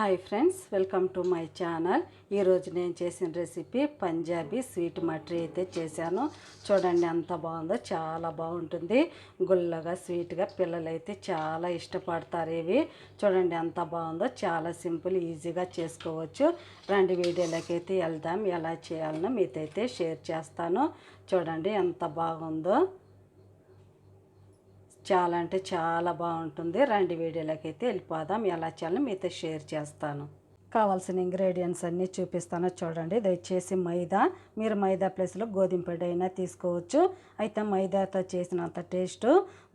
Hi friends welcome to my channel. ఈరోజు నేను చేసిన రెసిపీ పంజాబీ స్వీట్ మటరీ అయితే చేశాను. చూడండి ఎంత బాగుందో చాలా బాగుంటుంది. గుల్లగా స్వీట్గా పిల్లలైతే చాలా ఇష్టపడతారు ఇవి. చూడండి ఎంత బాగుందో చాలా సింపుల్ ఈజీగా చేసుకోవచ్చు. రెండు వీడియోలకి అయితే వెళ్దాం ఎలా చేయాలనో మీతో అయితే షేర్ చేస్తాను. చూడండి ఎంత బాగుందో. చాలా అంటే చాలా బాగుంటుంది. రెండు వీడియోలోకి అయితే వెళ్ళిపోదాం. ఎలా చేయాలో మీతో షేర్ చేస్తాను. కావాల్సిన ఇంగ్రీడియంట్స్ అన్నీ చూపిస్తాను చూడండి. దయచేసి మైదా మీరు మైదా ప్లేస్లో గోధుమ పిండి అయినా తీసుకోవచ్చు. అయితే మైదాతో చేసినంత టేస్ట్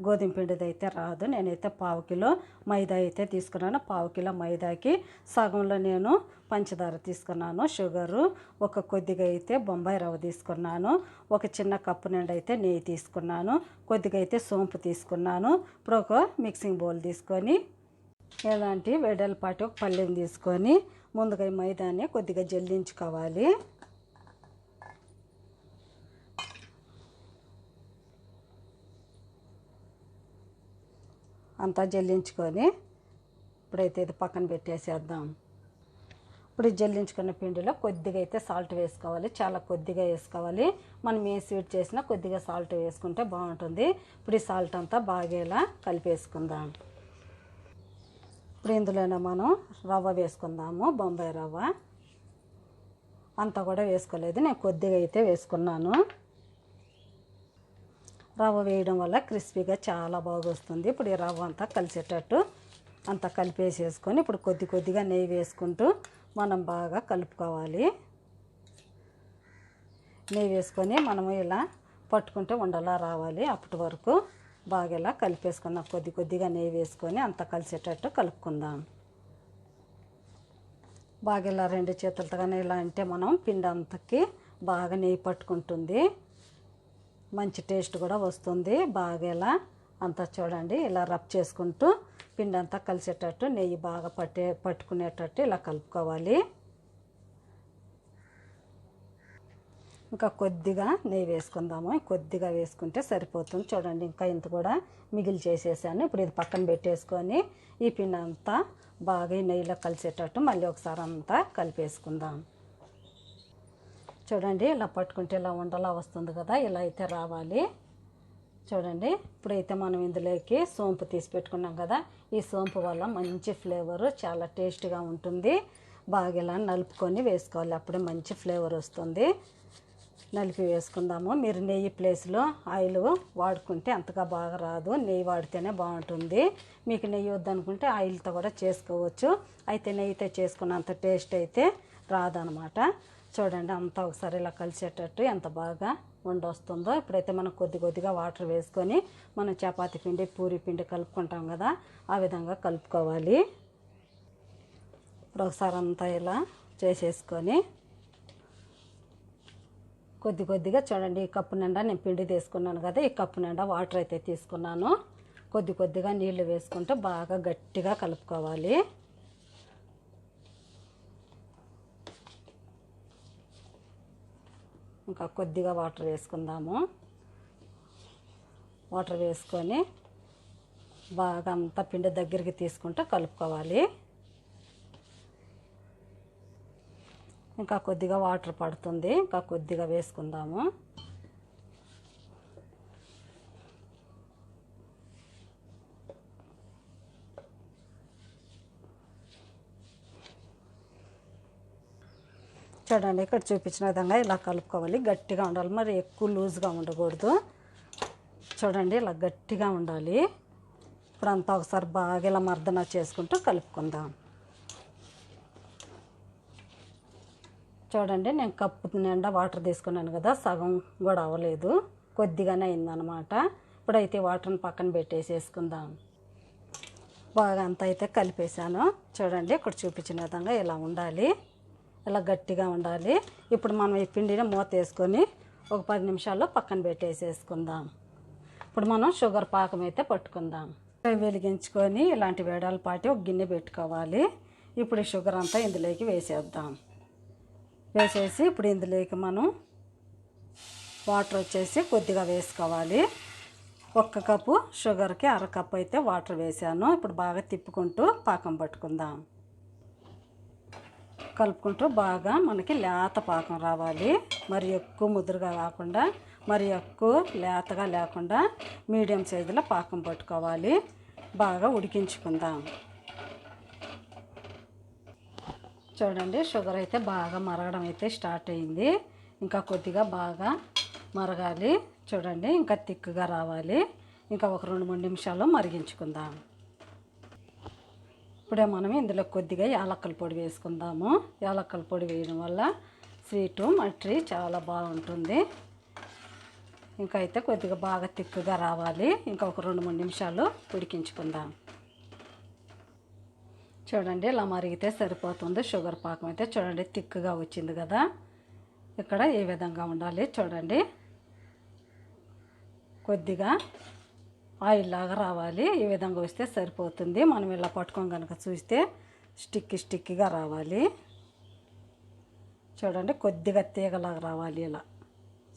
గోధుమ పిండిది అయితే రాదు. నేనైతే పావు కిలో మైదా అయితే తీసుకున్నాను. పావు కిలో మైదాకి సగంలో నేను పంచదార తీసుకున్నాను. షుగరు ఒక కొద్దిగా అయితే బొంబాయి రవ్వ తీసుకున్నాను. ఒక చిన్న కప్పు నిండా అయితే నెయ్యి తీసుకున్నాను. కొద్దిగా అయితే సోంపు తీసుకున్నాను. ఇప్పుడు ఒక మిక్సింగ్ బౌల్ తీసుకొని ఎలాంటి వెడల్పాటి ఒక పళ్ళెం తీసుకొని ముందుగా ఈ మైదాన్ని కొద్దిగా జల్లించుకోవాలి. అంతా జల్లించుకొని ఇప్పుడైతే ఇది పక్కన పెట్టేసేద్దాం. ఇప్పుడు జల్లించుకున్న పిండిలో కొద్దిగా అయితే సాల్ట్ వేసుకోవాలి. చాలా కొద్దిగా వేసుకోవాలి. మనం ఏ స్వీట్ చేసినా కొద్దిగా సాల్ట్ వేసుకుంటే బాగుంటుంది. ఇప్పుడు ఈ సాల్ట్ అంతా బాగేలా కలిపేసుకుందాం. ఇప్పుడు ఇందులోనే మనం రవ్వ వేసుకుందాము బొంబాయి రవ్వ. అంతా కూడా వేసుకోలేదు నేను కొద్దిగా అయితే వేసుకున్నాను. రవ్వ వేయడం వల్ల క్రిస్పీగా చాలా బాగా వస్తుంది. ఇప్పుడు ఈ రవ్వ అంతా కలిసేటట్టు అంతా కలిపేసేసుకొని ఇప్పుడు కొద్ది కొద్దిగా నెయ్యి వేసుకుంటూ మనం బాగా కలుపుకోవాలి. నెయ్యి వేసుకొని మనము ఇలా పట్టుకుంటే ఉండలా రావాలి అప్పటి వరకు. బాగా ఇలా కలిపేసుకుందాం. కొద్ది కొద్దిగా నెయ్యి వేసుకొని అంత కలిసేటట్టు కలుపుకుందాం. బాగా ఇలా రెండు చేతులతోనే ఇలా అంటే మనం పిండి అంతకి బాగా నెయ్యి పట్టుకుంటుంది. మంచి టేస్ట్ కూడా వస్తుంది. బాగా ఇలా అంతా చూడండి ఇలా రబ్ చేసుకుంటూ పిండి అంతా కలిసేటట్టు నెయ్యి బాగా పట్టే పట్టుకునేటట్టు ఇలా కలుపుకోవాలి. ఇంకా కొద్దిగా నెయ్యి వేసుకుందాము. కొద్దిగా వేసుకుంటే సరిపోతుంది. చూడండి ఇంకా ఇంత కూడా మిగిలి చేసేసాను. ఇప్పుడు ఇది పక్కన పెట్టేసుకొని ఈ పిండి అంతా బాగా నెయ్యిలో కలిసేటట్టు మళ్ళీ ఒకసారి అంతా కలిపేసుకుందాం. చూడండి ఇలా పట్టుకుంటే ఇలా ఉండలా వస్తుంది కదా ఇలా అయితే రావాలి. చూడండి ఇప్పుడైతే మనం ఇందులోకి సోంపు తీసి పెట్టుకున్నాం కదా ఈ సోంపు వల్ల మంచి ఫ్లేవరు చాలా టేస్ట్గా ఉంటుంది. బాగా ఇలా నలుపుకొని వేసుకోవాలి అప్పుడే మంచి ఫ్లేవర్ వస్తుంది. నలిపి వేసుకుందాము. మీరు నెయ్యి ప్లేస్లో ఆయిల్ వాడుకుంటే అంతగా బాగా రాదు. నెయ్యి వాడితేనే బాగుంటుంది. మీకు నెయ్యి వద్దనుకుంటే ఆయిల్తో కూడా చేసుకోవచ్చు. అయితే నెయ్యితో చేసుకున్నంత టేస్ట్ అయితే రాదనమాట. చూడండి అంతా ఒకసారి ఇలా కలిసేటట్టు ఎంత బాగా వండొస్తుందో. ఇప్పుడైతే మనం కొద్ది కొద్దిగా వాటర్ వేసుకొని మనం చపాతీ పిండి పూరి పిండి కలుపుకుంటాం కదా ఆ విధంగా కలుపుకోవాలి. ఇప్పుడు ఒకసారి అంతా ఇలా చేసేసుకొని కొద్ది కొద్దిగా చూడండి ఈ కప్పు నిండా నేను పిండి తీసుకున్నాను కదా ఈ కప్పు నిండా వాటర్ అయితే తీసుకున్నాను. కొద్ది కొద్దిగా నీళ్ళు వేసుకుంటే బాగా గట్టిగా కలుపుకోవాలి. ఇంకా కొద్దిగా వాటర్ వేసుకుందాము. వాటర్ వేసుకొని బాగా అంతా పిండి దగ్గరికి తీసుకుంటూ కలుపుకోవాలి. ఇంకా కొద్దిగా వాటర్ పడుతుంది. ఇంకా కొద్దిగా వేసుకుందాము. చూడండి ఇక్కడ చూపించిన విధంగా ఇలా కలుపుకోవాలి. గట్టిగా ఉండాలి. మరి ఎక్కువ లూజ్గా ఉండకూడదు. చూడండి ఇలా గట్టిగా ఉండాలి. ఇప్పుడు అంతా ఒకసారి బాగా ఇలా మర్దన చేసుకుంటూ కలుపుకుందాం. చూడండి నేను కప్పు నిండా వాటర్ తీసుకున్నాను కదా సగం కూడా అవ్వలేదు కొద్దిగానే అయిందనమాట ఇప్పుడైతే వాటర్ని పక్కన పెట్టేసేసుకుందాం. బాగా అంతా అయితే కలిపేశాను. చూడండి ఇక్కడ చూపించిన విధంగా ఇలా ఉండాలి. ఇలా గట్టిగా ఉండాలి. ఇప్పుడు మనం ఈ పిండిని మూత వేసుకొని ఒక పది నిమిషాల్లో పక్కన పెట్టేసేసుకుందాం. ఇప్పుడు మనం షుగర్ పాకం అయితే పట్టుకుందాం. వెలిగించుకొని ఇలాంటి వేడాల పాటి ఒక గిన్నె పెట్టుకోవాలి. ఇప్పుడు ఈ షుగర్ అంతా ఇందులోకి వేసేద్దాం. వేసేసి ఇప్పుడు ఇందులోకి మనం వాటర్ వచ్చేసి కొద్దిగా వేసుకోవాలి. ఒక్క కప్పు షుగర్కి అర కప్పు అయితే వాటర్ వేసాను. ఇప్పుడు బాగా తిప్పుకుంటూ పాకం పట్టుకుందాం. కలుపుకుంటూ బాగా మనకి లేత పాకం రావాలి. మరి ఎక్కువ ముదురుగా కాకుండా మరి ఎక్కువ లేతగా లేకుండా మీడియం సైజులో పాకం పట్టుకోవాలి. బాగా ఉడికించుకుందాం. చూడండి షుగర్ అయితే బాగా మరగడం అయితే స్టార్ట్ అయింది. ఇంకా కొద్దిగా బాగా మరగాలి. చూడండి ఇంకా తిక్కుగా రావాలి. ఇంకా ఒక రెండు మూడు నిమిషాలు మరిగించుకుందాం. ఇప్పుడే మనం ఇందులో కొద్దిగా యాలక్కల పొడి వేసుకుందాము. యాలక్కల పొడి వేయడం వల్ల స్వీటు మట్రీ చాలా బాగుంటుంది. ఇంకా అయితే కొద్దిగా బాగా తిక్కుగా రావాలి. ఇంకా ఒక రెండు మూడు నిమిషాలు ఉడికించుకుందాం. చూడండి ఇలా మరిగితే సరిపోతుంది. షుగర్ పాకం అయితే చూడండి తిక్కుగా వచ్చింది కదా. ఇక్కడ ఏ విధంగా ఉండాలి చూడండి. కొద్దిగా ఆయిల్ లాగా రావాలి. ఈ విధంగా వస్తే సరిపోతుంది. మనం ఇలా పట్టుకొని కనుక చూస్తే స్టిక్కి స్టిక్కిగా రావాలి. చూడండి కొద్దిగా తీగలాగా రావాలి ఇలా.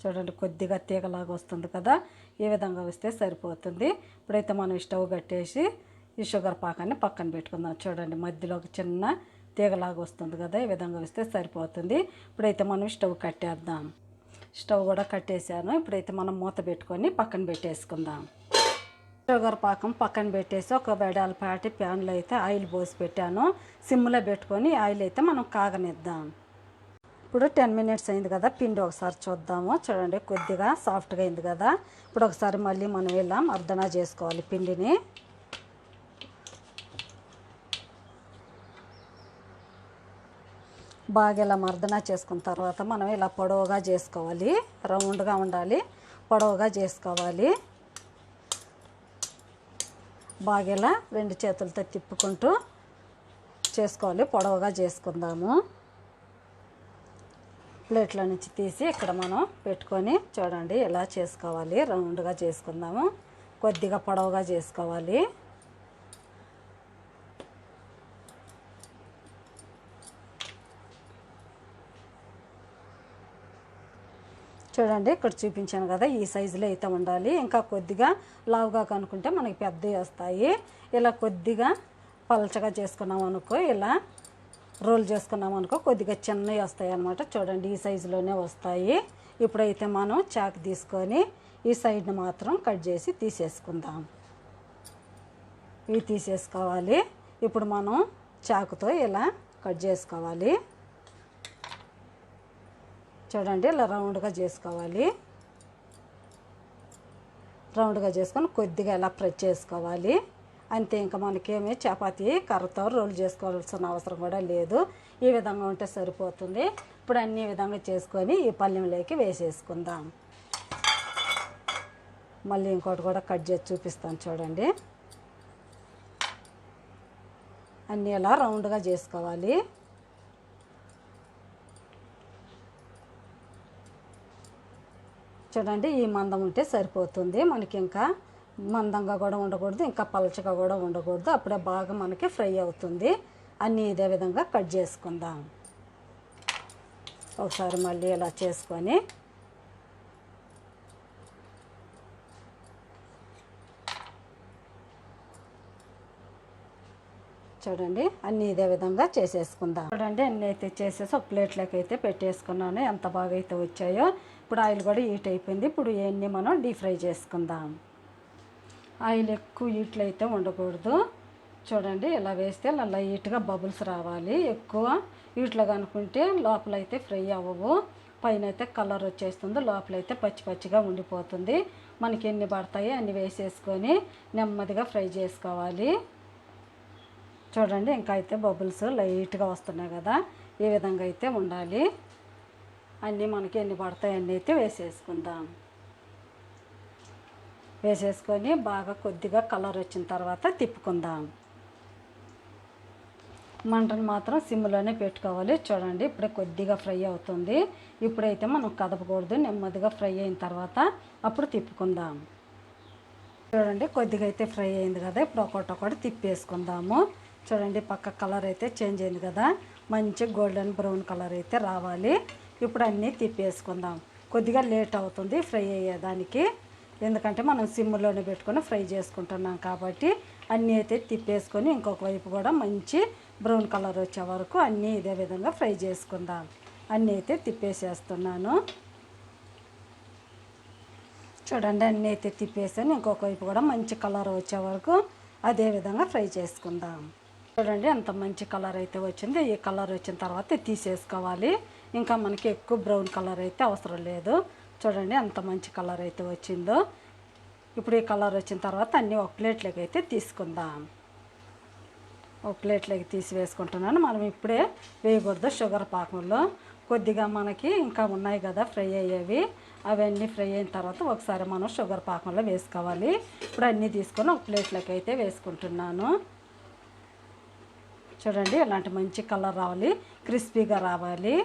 చూడండి కొద్దిగా తీగలాగా వస్తుంది కదా. ఈ విధంగా వస్తే సరిపోతుంది. ఇప్పుడైతే మనం స్టవ్ కట్టేసి ఈ షుగర్ పాకాన్ని పక్కన పెట్టుకుందాం. చూడండి మధ్యలో ఒక చిన్న తీగలాగా వస్తుంది కదా ఈ విధంగా వస్తే సరిపోతుంది. ఇప్పుడైతే మనం స్టవ్ కట్టేద్దాం. స్టవ్ కూడా కట్టేసాను ఇప్పుడైతే మనం మూత పెట్టుకొని పక్కన పెట్టేసుకుందాం. షుగర్ పాకం పక్కన పెట్టేసి ఒక బెడాల పాటి ప్యాన్లో అయితే ఆయిల్ పోసి పెట్టాను. సిమ్లో పెట్టుకొని ఆయిల్ అయితే మనం కాగనిద్దాం. ఇప్పుడు టెన్ మినిట్స్ అయింది కదా పిండి ఒకసారి చూద్దాము. చూడండి కొద్దిగా సాఫ్ట్గా అయింది కదా. ఇప్పుడు ఒకసారి మళ్ళీ మనం ఇలా మర్దన చేసుకోవాలి పిండిని. బాగా ఇలా మర్దన చేసుకున్న తర్వాత మనం ఇలా పొడవుగా చేసుకోవాలి. రౌండ్గా ఉండాలి. పొడవుగా చేసుకోవాలి. బాగా ఇలా రెండు చేతులతో తిప్పుకుంటూ చేసుకోవాలి. పొడవుగా చేసుకుందాము. ప్లేట్లో నుంచి తీసి ఇక్కడ మనం పెట్టుకొని చూడండి ఇలా చేసుకోవాలి. రౌండ్గా చేసుకుందాము. కొద్దిగా పొడవుగా చేసుకోవాలి. చూడండి ఇక్కడ చూపించాను కదా ఈ సైజులో అయితే ఉండాలి. ఇంకా కొద్దిగా లావుగా కనుక్కుంటే మనకి పెద్దవి వస్తాయి. ఇలా కొద్దిగా పలచగా చేసుకున్నాం అనుకో ఇలా రోల్ చేసుకున్నాం అనుకో కొద్దిగా చిన్నవి వస్తాయి అన్నమాట. చూడండి ఈ సైజులోనే వస్తాయి. ఇప్పుడైతే మనం చాకు తీసుకొని ఈ సైడ్ని మాత్రం కట్ చేసి తీసేసుకుందాం. ఇవి తీసేసుకోవాలి. ఇప్పుడు మనం చాకుతో ఇలా కట్ చేసుకోవాలి. చూడండి ఇలా రౌండ్గా చేసుకోవాలి. రౌండ్గా చేసుకొని కొద్దిగా ఇలా ప్రెస్ చేసుకోవాలి. అంతే ఇంకా మనకేమి చపాతి కర్రతో రోల్ చేసుకోవాల్సిన అవసరం కూడా లేదు. ఈ విధంగా ఉంటే సరిపోతుంది. ఇప్పుడు అన్ని విధంగా చేసుకొని ఈ పల్లెంలోకి వేసేసుకుందాం. మళ్ళీ ఇంకోటి కూడా కట్ చేసి చూపిస్తాను చూడండి. అన్నీ ఇలా రౌండ్గా చేసుకోవాలి. చూడండి ఈ మందం ఉంటే సరిపోతుంది. మనకి ఇంకా మందంగా కూడా ఉండకూడదు ఇంకా పలచగా కూడా ఉండకూడదు. అప్పుడే బాగా మనకి ఫ్రై అవుతుంది. అన్నీ ఇదే విధంగా కట్ చేసుకుందాం. ఒకసారి మళ్ళీ ఇలా చేసుకొని చూడండి అన్నీ ఇదే విధంగా చేసేసుకుందాం. చూడండి అన్నీ అయితే చేసేసి ఒక ప్లేట్లోకి అయితే పెట్టేసుకున్నాను. ఎంత బాగా అయితే వచ్చాయో. ఇప్పుడు ఆయిల్ కూడా హీట్ అయిపోయింది. ఇప్పుడు ఇవన్నీ మనం డీప్ ఫ్రై చేసుకుందాం. ఆయిల్ ఎక్కువ హీట్లు అయితే ఉండకూడదు. చూడండి ఇలా వేస్తే ఇలా లైట్గా బబుల్స్ రావాలి. ఎక్కువ హీట్లో కనుకుంటే లోపల అయితే ఫ్రై అవ్వవు. పైన అయితే కలర్ వచ్చేస్తుంది. లోపల అయితే పచ్చి పచ్చిగా ఉండిపోతుంది. మనకి ఎన్ని పడతాయి అన్ని వేసేసుకొని నెమ్మదిగా ఫ్రై చేసుకోవాలి. చూడండి ఇంకా అయితే బబుల్స్ లైట్గా వస్తున్నాయి కదా. ఈ విధంగా అయితే ఉండాలి. అన్నీ మనకి ఎన్ని పడతాయి అన్నీ అయితే వేసేసుకుందాం. వేసేసుకొని బాగా కొద్దిగా కలర్ వచ్చిన తర్వాత తిప్పుకుందాం. మంటను మాత్రం సిమ్లోనే పెట్టుకోవాలి. చూడండి ఇప్పుడే కొద్దిగా ఫ్రై అవుతుంది. ఇప్పుడైతే మనం కదపకూడదు. నెమ్మదిగా ఫ్రై అయిన తర్వాత అప్పుడు తిప్పుకుందాం. చూడండి కొద్దిగా అయితే ఫ్రై అయింది కదా. ఇప్పుడు ఒకటి ఒకటి తిప్పేసుకుందాము. చూడండి పక్క కలర్ అయితే చేంజ్ అయింది కదా. మంచి గోల్డెన్ బ్రౌన్ కలర్ అయితే రావాలి. ఇప్పుడు అన్నీ తిప్పేసుకుందాం. కొద్దిగా లేట్ అవుతుంది ఫ్రై అయ్యేదానికి. ఎందుకంటే మనం సిమ్లోనే పెట్టుకొని ఫ్రై చేసుకుంటున్నాం కాబట్టి అన్నీ అయితే తిప్పేసుకొని ఇంకొక వైపు కూడా మంచి బ్రౌన్ కలర్ వచ్చే వరకు అన్నీ ఇదే విధంగా ఫ్రై చేసుకుందాం. అన్నీ అయితే తిప్పేసేస్తున్నాను. చూడండి అన్నీ అయితే తిప్పేసాను ఇంకొక వైపు కూడా మంచి కలర్ వచ్చే వరకు అదే విధంగా ఫ్రై చేసుకుందాం. చూడండి ఎంత మంచి కలర్ అయితే వచ్చింది ఈ కలర్ వచ్చిన తర్వాత తీసేసుకోవాలి. ఇంకా మనకి ఎక్కువ బ్రౌన్ కలర్ అయితే అవసరం లేదు. చూడండి అంత మంచి కలర్ అయితే వచ్చిందో. ఇప్పుడు ఈ కలర్ వచ్చిన తర్వాత అన్నీ ఒక ప్లేట్లోకి అయితే తీసుకుందాం. ఒక ప్లేట్లోకి తీసి వేసుకుంటున్నాను. మనం ఇప్పుడే వేయకూడదు షుగర్ పాకంలో. కొద్దిగా మనకి ఇంకా ఉన్నాయి కదా ఫ్రై అయ్యేవి. అవన్నీ ఫ్రై అయిన తర్వాత ఒకసారి మనం షుగర్ పాకంలో వేసుకోవాలి. ఇప్పుడు అన్నీ తీసుకొని ఒక ప్లేట్లోకి అయితే వేసుకుంటున్నాను. చూడండి ఇలాంటి మంచి కలర్ రావాలి. క్రిస్పీగా రావాలి.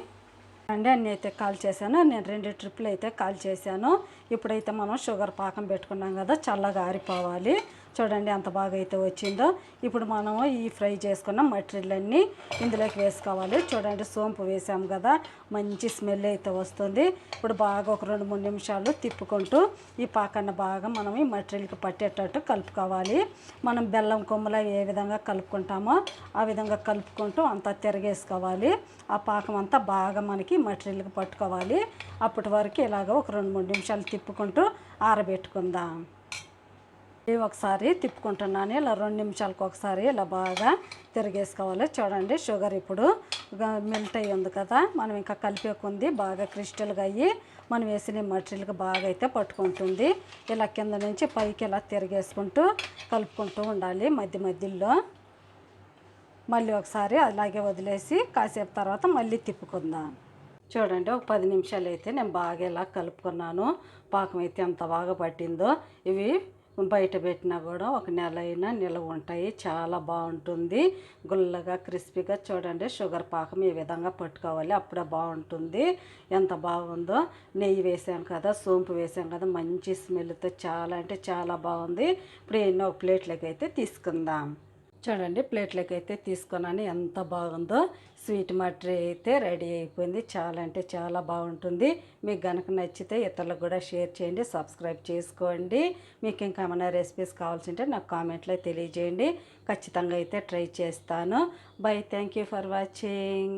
అండి అన్నీ అయితే కాల్ చేశాను. నేను రెండు ట్రిప్లు అయితే కాల్ చేశాను. ఇప్పుడైతే మనం షుగర్ పాకం పెట్టుకున్నాం కదా చల్లగా ఆరిపోవాలి. చూడండి ఎంత బాగా అయితే వచ్చిందో. ఇప్పుడు మనము ఈ ఫ్రై చేసుకున్న మటీరియల్ అన్నీ ఇందులోకి వేసుకోవాలి. చూడండి సోంపు వేసాము కదా మంచి స్మెల్ అయితే వస్తుంది. ఇప్పుడు బాగా ఒక రెండు మూడు నిమిషాలు తిప్పుకుంటూ ఈ పాకాన్ని బాగా మనం ఈ మటీరియల్కి పట్టేటట్టు కలుపుకోవాలి. మనం బెల్లం కొమ్మల ఏ విధంగా కలుపుకుంటామో ఆ విధంగా కలుపుకుంటూ అంతా తిరగేసుకోవాలి. ఆ పాకం అంతా బాగా మనకి మటీరియల్కి పట్టుకోవాలి. అప్పటి వరకు ఇలాగ ఒక రెండు మూడు నిమిషాలు తిప్పుకుంటూ ఆరబెట్టుకుందాం. ఒకసారి తిప్పుకుంటున్నాను. ఇలా రెండు నిమిషాలకు ఒకసారి ఇలా బాగా తిరిగేసుకోవాలి. చూడండి షుగర్ ఇప్పుడు మెల్ట్ అయ్యి ఉంది కదా. మనం ఇంకా కలిపేకుంది బాగా క్రిస్టల్గా అయ్యి మనం వేసిన మటీరియల్కి బాగా అయితే పట్టుకుంటుంది. ఇలా కింద నుంచి పైకి ఇలా తిరిగేసుకుంటూ కలుపుకుంటూ ఉండాలి మధ్య మధ్యలో. మళ్ళీ ఒకసారి అలాగే వదిలేసి కాసేపు తర్వాత మళ్ళీ తిప్పుకుందాం. చూడండి ఒక పది నిమిషాలు అయితే నేను బాగా ఇలా కలుపుకున్నాను. పాకం అయితే ఎంత బాగా పట్టిందో. ఇవి బయట పెట్టినా కూడా ఒక నెల అయినా నిల్వ ఉంటాయి. చాలా బాగుంటుంది. గుల్లగా క్రిస్పీగా చూడండి. షుగర్ పాకం ఈ విధంగా పట్టుకోవాలి అప్పుడే బాగుంటుంది. ఎంత బాగుందో. నెయ్యి వేసాం కదా సోంపు వేసాం కదా మంచి స్మెల్తో చాలా అంటే చాలా బాగుంది. ఇప్పుడు ఎన్నో ప్లేట్లకి అయితే తీసుకుందాం. చూడండి ప్లేట్లోకి అయితే తీసుకున్నాను. ఎంత బాగుందో స్వీట్ మటరీ అయితే రెడీ అయిపోయింది. చాలా అంటే చాలా బాగుంటుంది. మీకు కనుక నచ్చితే ఇతరులకు కూడా షేర్ చేయండి సబ్స్క్రైబ్ చేసుకోండి. మీకు ఇంకా ఏమైనా రెసిపీస్ కావాల్సింటే నాకు కామెంట్లో తెలియజేయండి. ఖచ్చితంగా అయితే ట్రై చేస్తాను. Bye. Thank you for watching.